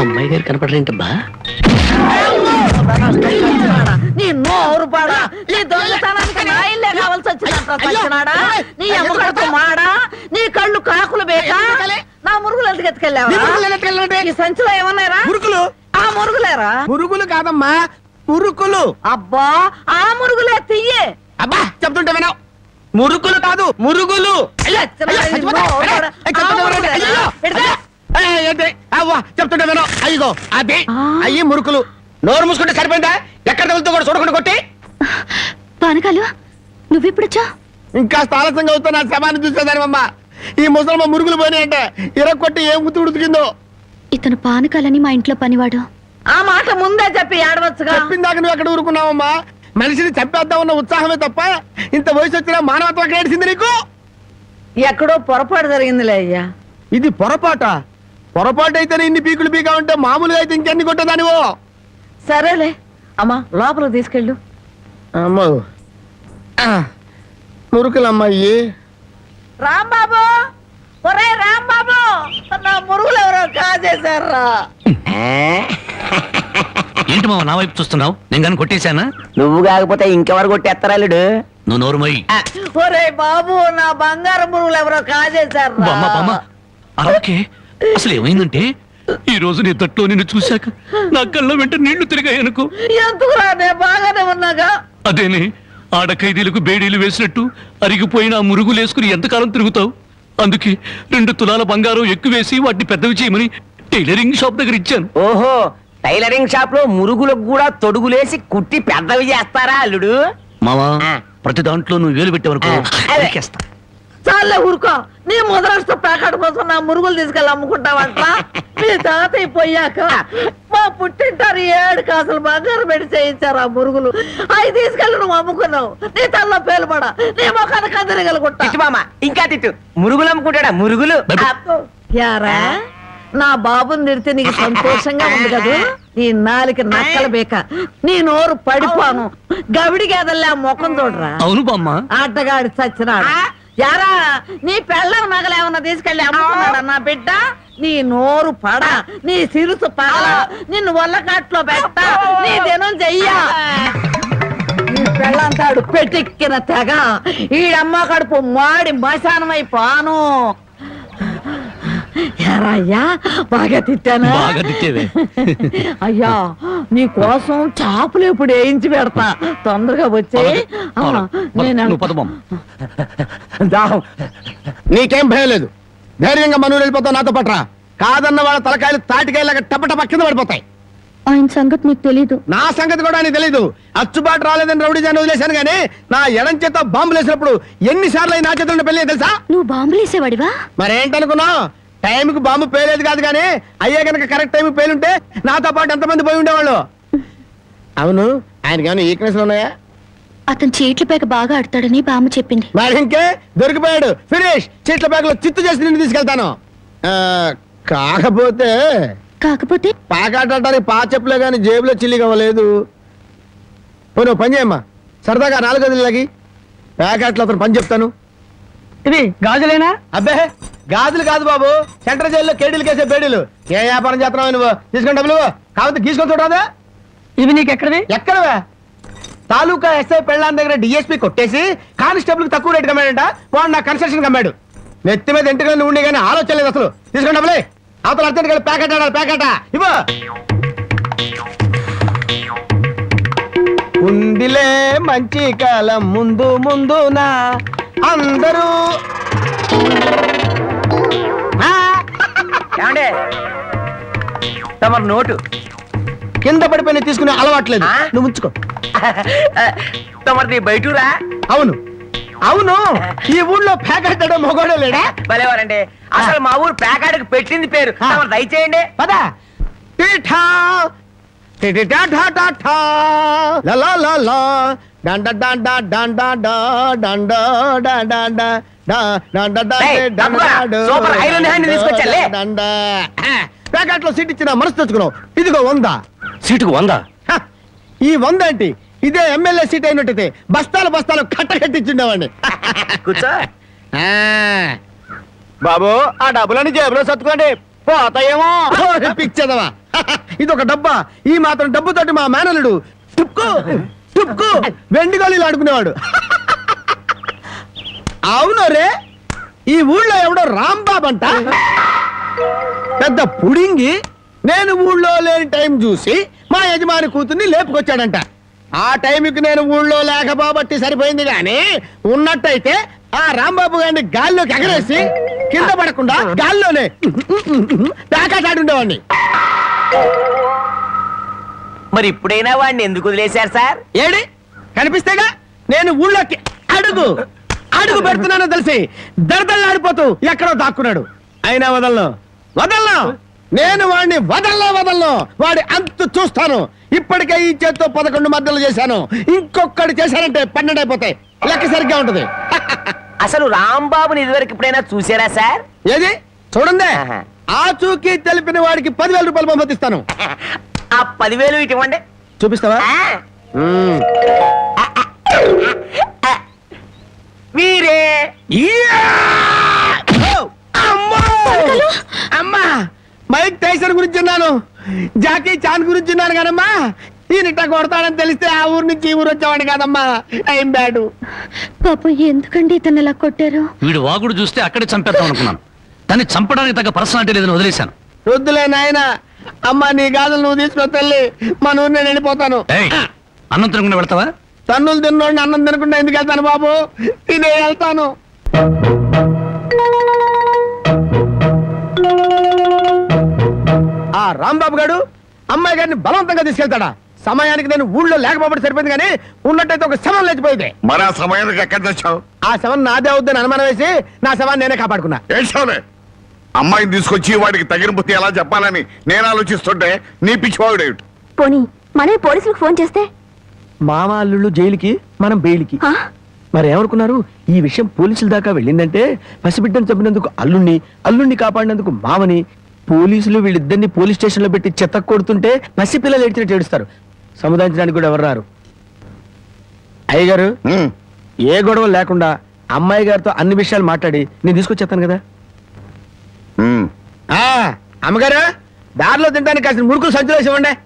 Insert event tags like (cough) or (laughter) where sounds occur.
అమ్మాయి గారు కనపడరేంటబ్బా నీ మాడా? నీ కళ్ళు కాకులు బేకా నా మురుగులు ఎందుకు ఎత్తుకెళ్ళావా? ఈ సంచిలో ఏమన్నారా మురుకులు ఆ మురుగులేరా? మురుగులు కాదమ్మా మురుకులు. అబ్బా ఆ మురుగులే తియ్యే. అబ్బా చెప్తుంటే వినవు. మురుకులు కాదు మురుగులు. చెప్తుంటే. మురుగులేరా? అయ్యో, అది. అయ్యి మురుకులు. నోరు మూసుకుంటే సరిపోయిందా? ఎక్కడ తగులుతూ కూడా చూడకుండా కొట్టి. పానకాలు నువ్వెప్పుడొచ్చా ఇంకా ఆలస్యంగా అవుతున్నా నా శవాన్ని చూసేదానివమ్మా ఈ ముసలమ్మ మురుగులు పోయినాయంటే ఇర కొట్టి ఏం గుర్తు ఉడికిందో ఇతను పానకాలని మా ఇంట్లో పనివాడు. ఆ మాట ముందే చెప్పి ఏడవచ్చుగా. చెప్పిందాక నువ్వు ఎక్కడ ఊరుకున్నావమ్మా? మనిషిని చంపేద్దామన్న ఉత్సాహమే తప్ప ఇంత వయసు వచ్చినా మానవత్వం ఎక్కడ ఏడిసింది నీకు? ఎక్కడో పొరపాటు జరిగిందిలే అయ్యా. ఇది పొరపాట? పొరపాటు అయితేనే ఇన్ని పీకులు పీకా ఉంటే మామూలుగా అయితే ఇంకెన్ని కొట్టేదానివో? సరేలే. అమ్మా లోపలికి తీసుకెళ్ళు. అమ్మో. ఆ, మురుకులమ్మాయి. రాంబాబు! ఒరే రాంబాబు! నా మురుగులు ఎవరో కాజేశారా? ఏంటి మావ నా వైపు చూస్తున్నావు? నేను కానీ కొట్టేశానా? నువ్వు కాకపోతే ఇంకెవరు కొట్టేస్తారాలుడు నువ్వు నోరుమోయి ఒరే బాబు నా బంగారు మురుగులు ఎవరో బామ్మ బామ్మ. కాజేశారా అలాగే అసలు ఏమైందంటే ఈ రోజు నీ తట్లో నిన్ను చూశాక నా కళ్ళ వెంట నీళ్ళు తిరిగాయనుకో ఎందుకురా నేను బాగానే ఉన్నాగా? అదేనే ఆడ ఖైదీలకు బేడీలు వేసినట్టు అరిగిపోయిన ఆ మురుగులు వేసుకుని ఎంతకాలం తిరుగుతావు? అందుకే రెండు తులాల బంగారం ఎక్కువేసి వాటిని పెద్దవి చేయమని టైలరింగ్ షాప్ దగ్గర ఇచ్చాను. ఓహో టైలరింగ్ షాప్లో మురుగులకు కూడా తొడుగులేసి కుట్టి పెద్దవి చేస్తారా అల్లుడు? మావా. ప్రతి దాంట్లో నువ్వు వేలు పెట్టేవరకు ఆ, అదే. చాలే ఊరుకో. నీ ప్యాకెట్ కోసం నా మురుగులు తీసుకెళ్ళి అమ్ముకుంటావంట (laughs) మీ తాతయ్య పోయాక మా పుట్టింటారు ఏడు కాసులు బంగారు పెట్టి చేయించారు ఆ మురుగులు. అవి తీసుకెళ్ళి నువ్వు అమ్ముకున్నావు. నీ తల్ల పేలుపడ నీ మొఖాన్ని కందరగలుగుంటా తిట్టు మామ ఇంకా తిట్టు. మురుగులు అమ్ముకుంటాడా? మురుగులు. యారా? నా బాబుని తిడితే నీకు సంతోషంగా ఉంది కదా? నీ నాలికి నక్కల బేక. నీ నోరు పడిపోను. గవిడి గేదల్లా ముఖం చూడరా? అవును బామ్మ. ఆటగాడి చచ్చినాడు. యారా నీ పెళ్ళం నగలేమన్నా తీసుకెళ్ళి అమ్ముకున్నాడా నా బిడ్డ? నీ నోరు పడ నీ సిరుసు పగల నిన్ను వల్లకాట్లో పెట్ట నీ దినం చెయ్య. నీ పెళ్ళంతాడు పెట్టెక్కిన తెగ ఈడమ్మ కడుపు మాడి మశానమై పాను యారా అయ్యా బాగా తిట్టానా? బాగా తిట్టేవే. అయ్యా నీ కోసం చేపలు ఇప్పుడు వేయించి పెడతా. తొందరగా వచ్చే. దాహం. నీకేం భయం లేదు. ధైర్యంగా మనూరు వెళ్ళిపోతావు నాతో పట్రా. కాదన్న వాళ్ళ తలకాయలు తాటికాయలాగా టప టప కింద పడిపోతాయి. ఆయన సంగతి నీకు తెలీదు. నా సంగతి కూడా నీకు తెలీదు. అచ్చుబాటు రాలేదని రౌడీ జాన్ వదిలేశాను కానీ నా ఎడం చేత బాంబులు వేసినప్పుడు ఎన్నిసార్లు నా చేతుల్లో పెళ్ళి తెలుసా? నువ్వు బాంబులేసేవాడివా మరేంటనుకున్నావు? టైంకి బాంబు పేలేదు కాదు కానీ అయ్యే కనుక కరెక్ట్ టైంకి పేలుంటే నాతో పాటు ఎంతమంది పోయి ఉండేవాళ్ళు? అవును ఆయనకి ఏమైనా ఈక్నెస్ ఉన్నాయా? అతను చీట్ల పేక బాగా ఆడతాడని బామ్మ చెప్పింది. మరి ఇంకే దొరికిపోయాడు. ఫినిష్. చీట్ల బ్యాగ్లో చిత్తు చేసి నిన్ను తీసుకెళ్తాను. ఆ, కాకపోతే కాకపోతే? పాకాటానికి పా చెప్పులే కానీ జేబులో చిల్లి కావలేదు పోను పని చేయమ్మా. సరదాగా నాలుగు గదులకి ప్యాకెట్లో అతను పని చెప్తాను. ఇది గాజులేనా? అబ్బే గాజులు కాదు బాబు. సెంట్రల్ జైల్లో కేడీలు కేసే బేడీలు ఏ వ్యాపారం చేస్తున్నావు నువ్వు? తీసుకుని డబ్బులు కాకపోతే గీసుకొని చూడరాదా. ఇవి నీకు ఎక్కడది ఎక్కడవే? తాలూకా ఎస్ఐ పెళ్ళాన్ దగ్గర డిఎస్పీ కొట్టేసి కానిస్టేబుల్ తక్కువ రేటు కమ్మాడంట. వాడు నా కన్స్ట్రక్షన్ కమ్మాడు. నెత్తి మీద ఇంటికి ఉండి కానీ ఆలోచన లేదు అసలు. తీసుకోండి డబ్బులే అవతల అర్జెంట్ కలిసి ప్యాకెట్ ఆడాలి ప్యాకెట్. ఇవ్వ. ఉందిలే మంచి కాలం ముందు ముందున. అందరూ. తమ నోటు. కింద పడిపోయి తీసుకునే అలవాట్లేదు ఆ? నువ్వు ఉంచుకో (laughs) తమరిది బయటూరా అవును అవును ఈ ఊళ్ళో ప్యాకెట్ మొగోడే లేడా భలేవారండి అసలు మా ఊరు ప్యాకాడికి పెట్టింది పేరు ఆ. తమరు దయచేయండి పద టీఠా టిటిటా ఠా ఠా ఠా. లా లా లా లా. డండ డండ డండ డా డండ డండ డా డా డండ డా ఏయ్, డండ తప్పురా. డా సూపర్ ఐరన్ హ్యాండ్ తీసుకొచ్చాలే. డండ. ఆ, ప్యాకెట్లో సీట్ ఇచ్చిన మనసు తెచ్చుకున్నావు ఇదిగో వంద సీటుకు వందా. ఈ వంద ఏంటి? ఇదే ఎమ్మెల్యే సీట్ అయినట్టయితే బస్తాలు బస్తాలు కట్ట కట్టించుండేవాడిని (laughs) కూర్చో బాబు ఆ డబ్బులని జేబులో సర్దుకోండి. పోతాయేమో. పిచ్చదవా ఇది ఒక డబ్బా. ఈ మాత్రం డబ్బుతోటి మా మేనలుడు టుక్కు టుక్కు వెండి గోళీలు ఆడుకునేవాడు. (laughs) అవును రే ఈ ఊళ్ళో ఎవడో రాంబాబు అంట. పెద్ద పుడింగి నేను ఊళ్ళో లేని టైం చూసి మా యజమాని కూతుర్ని లేపుకొచ్చాడంట. ఆ టైంకి నేను ఊళ్ళో లేకపోబట్టి సరిపోయింది గాని ఉన్నట్టయితే ఆ రాంబాబు గారిని గాల్లోకి ఎగరేసి కింద పడకుండా గాల్లోనే ప్యాకెట్ మరి ఇప్పుడైనా వాడిని ఎందుకు వదిలేశారు సార్? ఏడి? కనిపిస్తేగా? నేను ఊళ్ళోకి అడుగు అడుగు పెడుతున్నానో తెలిసి దరదల్లాడిపోతూ ఎక్కడో దాక్కున్నాడు. అయినా వదలను వదలను! నేను వాడిని వదల్లో వదలను వాడి అంతు చూస్తాను. ఇప్పటికే ఈ చేత్తో పదకొండు మద్దలు చేశాను. ఇంకొకటి చేశానంటే పన్నెండు అయిపోతాయి. లెక్క సరిగ్గా ఉంటది. (laughs) అసలు రాంబాబుని ఇదివరకు ఇప్పుడైనా చూసారా సార్? ఏది? చూడండి. ఆహా. ఆ చూకి తెలిపిన వాడికి పదివేల రూపాయలు పంపిస్తాను (laughs) ఆ పదివేలు ఇటు ఇవ్వండి. చూపిస్తావా? మ్మ్. మీరే యా! ఓ! అమ్మో! అమ్మా! మైక్ టైసన్ గురించి విన్నాను జాకీ చాన్ గురించి విన్నాను కానమ్మా ఈయన ఇట్లా కొడతాడని తెలిస్తే ఆ ఊరు నుంచి ఈ ఊరు వచ్చేవాడు కాదమ్మా. టైం బ్యాడు పాపం ఎందుకండి ఇతను ఇలా కొట్టారు? వీడు వాగుడు చూస్తే అక్కడే చంపేద్దాం అనుకున్నాను. దాన్ని చంపడానికి తగ్గ పర్సనాలిటీ లేదని వదిలేశాను. వద్దులే నాయన. అమ్మా నీ గాజులు నువ్వు తీసుకో తల్లి. మన ఊరు నేను వెళ్ళిపోతాను ఏయ్ అన్నం తినకుండా పెడతావా తన్నులు తిన్నోడిని అన్నం తినకుండా ఎందుకు వెళ్తాను బాబు? తినే వెళ్తాను. రాంబాబు గారు అమ్మాయి గారిని బలవంతంగా తీసుకెళ్తాడా? సమయానికి నేను ఊళ్ళో లేకపోతే సరిపోయింది కానీ ఉన్నట్టయితే ఒక శవం లేచిపోయింది. మరి ఆ సమయానికి ఎక్కడ తెచ్చావు ఆ శవం నాదే అవుద్దని అనుమానం వేసి నా శవాన్ని నేనే కాపాడుకున్నా. ఏడ్చావులే అమ్మాయిని తీసుకొచ్చి వాడికి తగిన బుద్ధి ఎలా చెప్పాలని నేను ఆలోచిస్తుంటే నీ పిచ్చివాడు పోనీ మనే పోలీసులకు ఫోన్ చేస్తే? మామ అల్లుళ్ళు జైలుకి మనం బెయిల్కి. మరి ఏమనుకున్నారు? ఈ విషయం పోలీసుల దాకా వెళ్ళిందంటే పసిబిడ్డను చంపినందుకు అల్లుణ్ణి అల్లుణ్ణి కాపాడినందుకు మామని పోలీసులు వీళ్ళిద్దరిని పోలీస్ స్టేషన్లో పెట్టి చెత్త కొడుతుంటే పసిపిల్లలు ఏడ్చినట్టు ఏడుస్తారు. సముదాయించడానికి కూడా ఎవరు రారు? అయ్యగారు ఏ గొడవ లేకుండా అమ్మాయి గారితో అన్ని విషయాలు మాట్లాడి నేను తీసుకొచ్చేస్తాను కదా. ఆ, అమ్మగారు దారిలో తింటానికి కాసిన ముడుకులు సంచులేసి ఇవ్వండి.